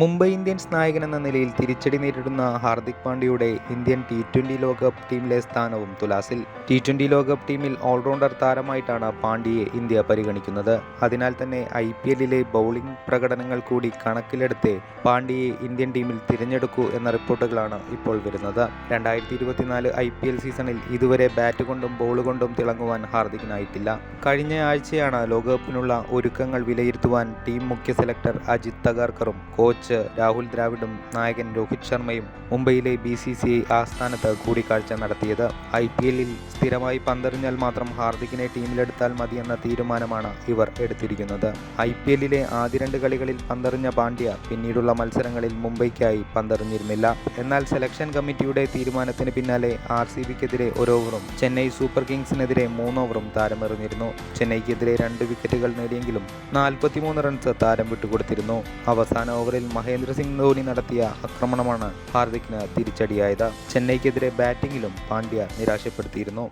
Mumbai Indians നായകൻ എന്ന നിലയിൽ തിരിച്ചടി നേരിടുന്ന ഹാർദിക് പാണ്ഡ്യയുടെ ഇന്ത്യൻ ടി ട്വന്റി ലോകകപ്പ് ടീമിലെ സ്ഥാനവും തുലാസിൽ. ടി ട്വന്റി ലോകകപ്പ് ടീമിൽ ഓൾറൗണ്ടർ താരമായിട്ടാണ് പാണ്ഡ്യയെ ഇന്ത്യ പരിഗണിക്കുന്നത്. അതിനാൽ തന്നെ ഐ പി എല്ലിലെ ബൗളിംഗ് പ്രകടനങ്ങൾ കൂടി കണക്കിലെടുത്ത് പാണ്ഡ്യയെ ഇന്ത്യൻ ടീമിൽ തിരഞ്ഞെടുക്കൂ എന്ന റിപ്പോർട്ടുകളാണ് ഇപ്പോൾ വരുന്നത്. രണ്ടായിരത്തി ഇരുപത്തിനാല് ഐ പി എൽ സീസണിൽ ഇതുവരെ ബാറ്റ് കൊണ്ടും ബോൾ കൊണ്ടും തിളങ്ങുവാൻ ഹാർദിക്കിനായിട്ടില്ല കഴിഞ്ഞ ആഴ്ചയാണ് ലോകകപ്പിനുള്ള ഒരുക്കങ്ങൾ വിലയിരുത്തുവാൻ ടീം മുഖ്യ സെലക്ടർ അജിത് തകാർക്കറും കോച്ച് രാഹുൽ ദ്രാവിഡും നായകൻ രോഹിത് ശർമ്മയും മുംബൈയിലെ ബി സി സി ഐ ആസ്ഥാനത്ത് കൂടിക്കാഴ്ച നടത്തിയത്. ഐ പി എല്ലിൽ സ്ഥിരമായി പന്തെറിഞ്ഞാൽ മാത്രം ഹാർദിക്കിനെ ടീമിലെടുത്താൽ മതിയെന്ന തീരുമാനമാണ് ഇവർ എടുത്തിരിക്കുന്നത്. ഐ പി എല്ലിലെ ആദ്യ രണ്ട് കളികളിൽ പന്തെറിഞ്ഞ പാണ്ഡ്യ പിന്നീടുള്ള മത്സരങ്ങളിൽ മുംബൈക്കായി പന്തെറിഞ്ഞിരുന്നില്ല. എന്നാൽ സെലക്ഷൻ കമ്മിറ്റിയുടെ തീരുമാനത്തിന് പിന്നാലെ ആർ സി ബിക്കെതിരെ ഒരു ഓവറും ചെന്നൈ സൂപ്പർ കിങ്സിനെതിരെ മൂന്ന് ഓവറും താരമെറിഞ്ഞിരുന്നു. ചെന്നൈക്കെതിരെ രണ്ട് വിക്കറ്റുകൾ നേടിയെങ്കിലും നാൽപ്പത്തിമൂന്ന് റൺസ് താരം വിട്ടുകൊടുത്തിരുന്നു. അവസാന ഓവറിൽ മഹേന്ദ്ര സിംഗ് ധോനി നടത്തിയ ആക്രമണമാണ് ഹാർദിക്കിന് തിരിച്ചടിയായത്. ചെന്നൈക്കെതിരെ ബാറ്റിംഗിലും പാണ്ഡ്യ നിരാശപ്പെടുത്തിയിരുന്നു.